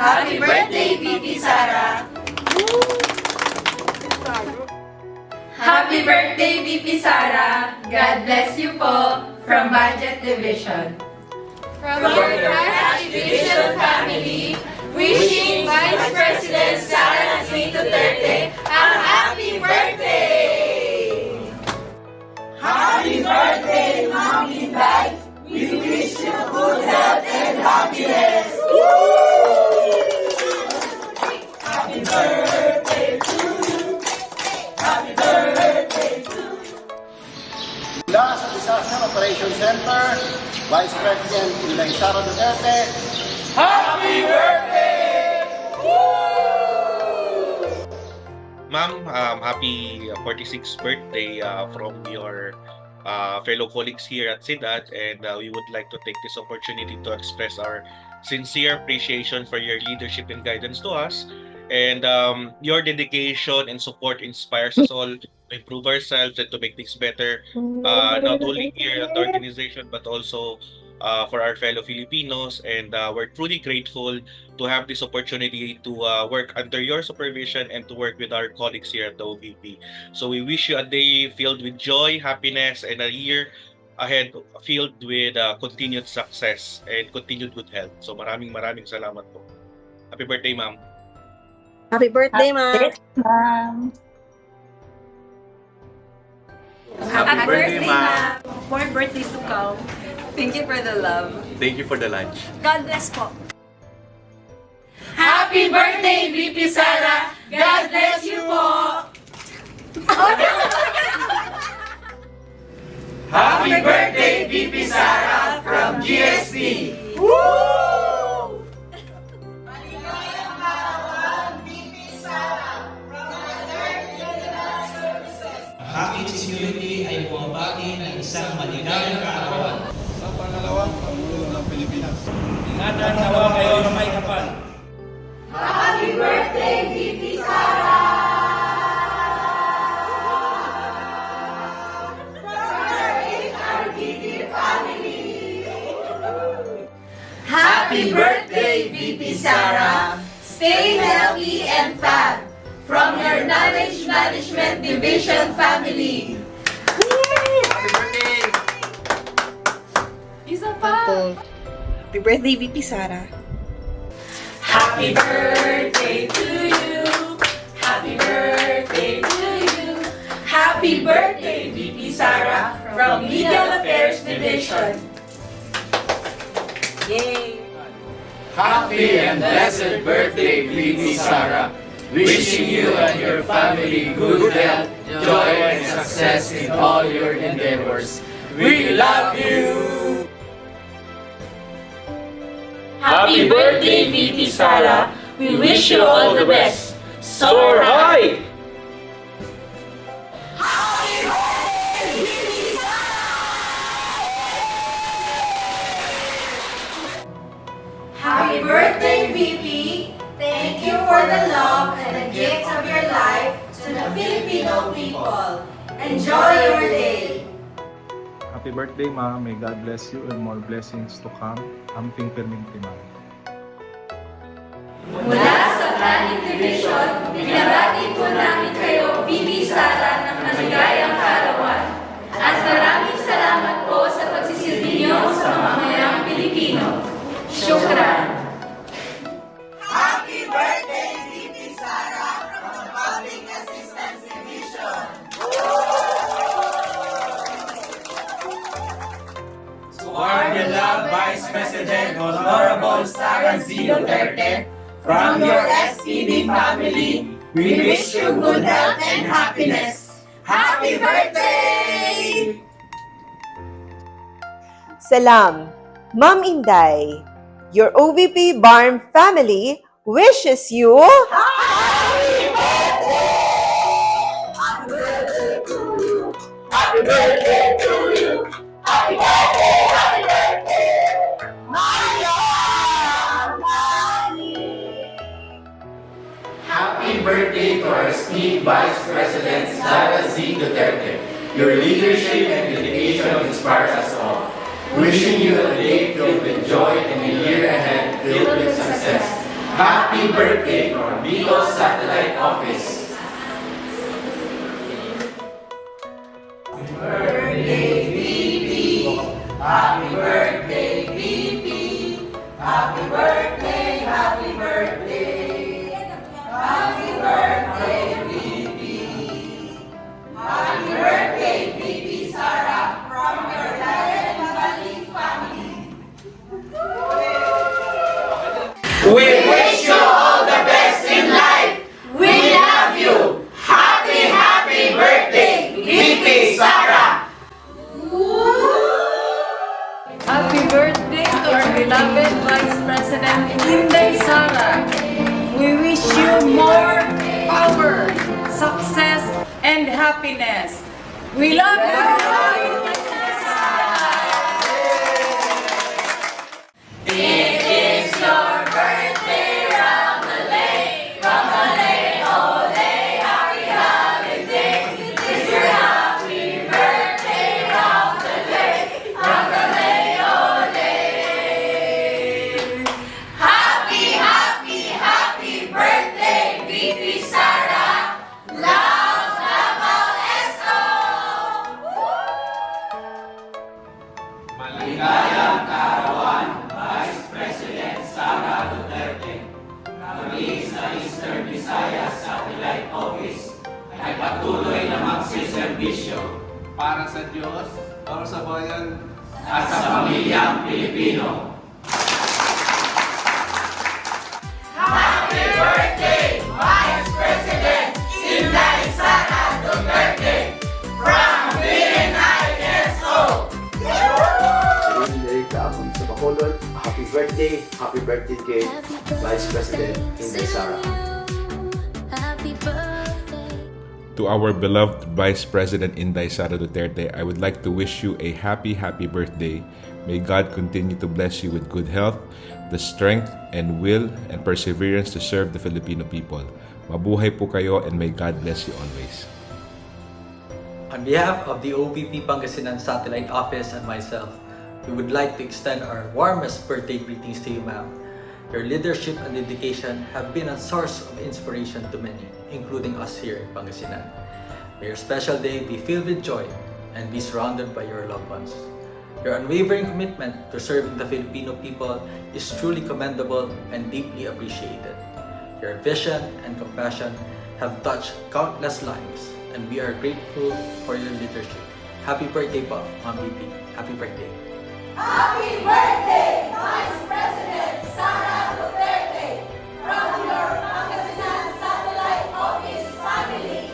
Happy birthday, VP Sara. Happy birthday, VP Sara. God bless you po from Budget Division. From your Crash Division family, wishing Vice President Sara Nasrito Duterte a happy birthday! Happy birthday, Mommy Dad! We wish you good health and happiness! Operation Center, Vice President Inday Sara Duterte, Happy birthday! Ma'am, um, happy 46th birthday uh, from your uh, fellow colleagues here at SIDAT and uh, we would like to take this opportunity to express our sincere appreciation for your leadership and guidance to us and um, your dedication and support inspires us all to improve ourselves and to make things better uh, not only here at the organization but also uh, for our fellow Filipinos and uh, we're truly grateful to have this opportunity to uh, work under your supervision and to work with our colleagues here at the OVP. So we wish you a day filled with joy, happiness, and a year ahead filled with uh, continued success and continued good health. So maraming maraming salamat po. Happy birthday, ma'am. Happy birthday, ma'am. Happy birthday, ma'am! More birthdays to come. Thank you for the love. Thank you for the lunch. God bless po. Happy birthday, VP Sara! God bless you po! Happy birthday, VP Sara from GST! Happy Security ay bumabati ng isang maligayang kaarawan. sa pangalawang Pangulo ng Pilipinas. Ingatan nawa kayo na may kapal. Happy birthday, VP Sara! Happy birthday, VP Sara! Stay healthy and fat from your Knowledge Management Division family. Happy birthday! Isa pa! Happy birthday, VP Sara. Happy birthday to you. Happy birthday to you. Happy birthday, VP Sara from Legal Affairs Division. Yay! Happy and blessed birthday, VP Sara. Wishing you and your family good health, joy, and success in all your endeavors. We love you! Happy birthday, VP Sara. We wish you all the best. Soar high! Enjoy your day! Happy birthday, Ma. May God bless you and more blessings to come. Amping perminti, Ma. Mula sa Planning Division, binabati po namin kayo, VP Sara, ng maligayang karawan. At maraming salamat po sa pagsisilbi niyo sa mamamayang Pilipino. Shukran! Honorable Sara Z. Duterte, From your SPD family, we wish you good health and happiness. Happy birthday! Salam. Ma'am Inday, your OVP Barn family wishes you Happy birthday to you. esteemed Vice President Sara Z. Duterte. Your leadership and dedication inspires us all. Wishing you a day filled with joy and a year ahead filled with success. Happy birthday from Beatles Satellite Office. Beloved Vice President Inday Sara. We wish you more power, success, and happiness. We love you! Maligayang Karawan, Vice President Sara Duterte. Kami sa Eastern Satellite Office ay patuloy na magsiservisyo para sa Diyos, para sa bayan, at sa pamilyang Pilipino. Birthday, happy birthday kay Vice President Inday Sara. To our beloved Vice President Inday Sara Duterte, I would like to wish you a happy, happy birthday. May God continue to bless you with good health, the strength and will and perseverance to serve the Filipino people. Mabuhay po kayo and may God bless you always. On behalf of the OVP Pangasinan Satellite Office and myself, we would like to extend our warmest birthday greetings to you, ma'am. Your leadership and dedication have been a source of inspiration to many, including us here in Pangasinan. May your special day be filled with joy and be surrounded by your loved ones. Your unwavering commitment to serving the Filipino people is truly commendable and deeply appreciated. Your vision and compassion have touched countless lives, and we are grateful for your leadership. Happy birthday po, Ma'am VP. Happy birthday. Happy birthday, Vice President Sara Duterte, from your Pangasinan Satellite Office family.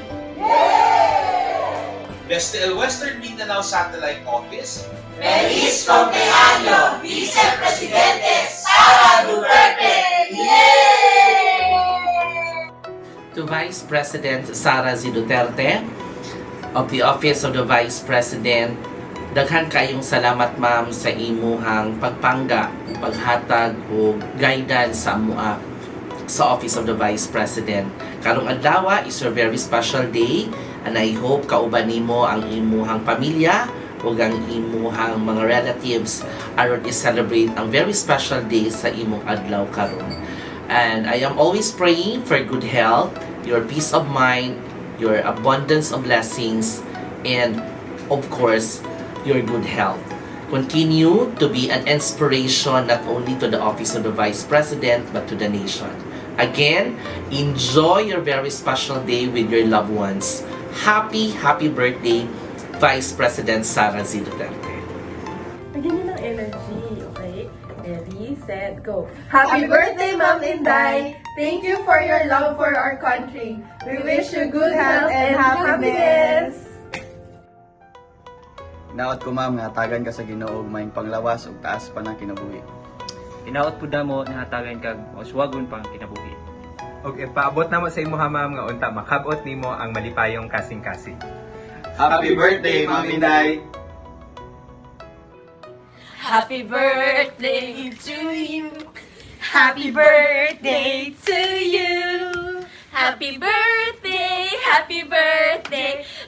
West- Western Mindanao Satellite Office, Feliz cumpleaños, Vice Presidente Sara Duterte! ¡Yay! to Vice President Sara Z. Duterte of the Office of the Vice President. Daghan kayong salamat ma'am sa imuhang pagpangga, paghatag o guidance sa mua sa Office of the Vice President. Karong adlaw is a very special day and I hope kauban nimo ang imuhang pamilya ug ang imuhang mga relatives aron i-celebrate ang very special day sa imong adlaw karon. And I am always praying for good health, your peace of mind, your abundance of blessings, and of course, your good health. Continue to be an inspiration not only to the office of the Vice President but to the nation. Again, enjoy your very special day with your loved ones. Happy, happy birthday, Vice President Sara Z. Duterte. Bigyan niyo energy, okay? Ready, set, go. Happy birthday, Ma'am Inday! Thank you for your love for our country. We wish you good health and happiness! Naot ko ma'am nga tagan ka sa Ginoo maayong panglawas ug taas pa na kinabuhi. Inaot po damo nahatagan kag oswagon pang kinabuhi. ug ipaabot na mo sa imo ma'am nga unta makabot nimo ang malipayong kasing-kasing. Happy birthday, Ma'am Inday! Happy birthday to you. Happy birthday to you. Happy birthday, happy birthday,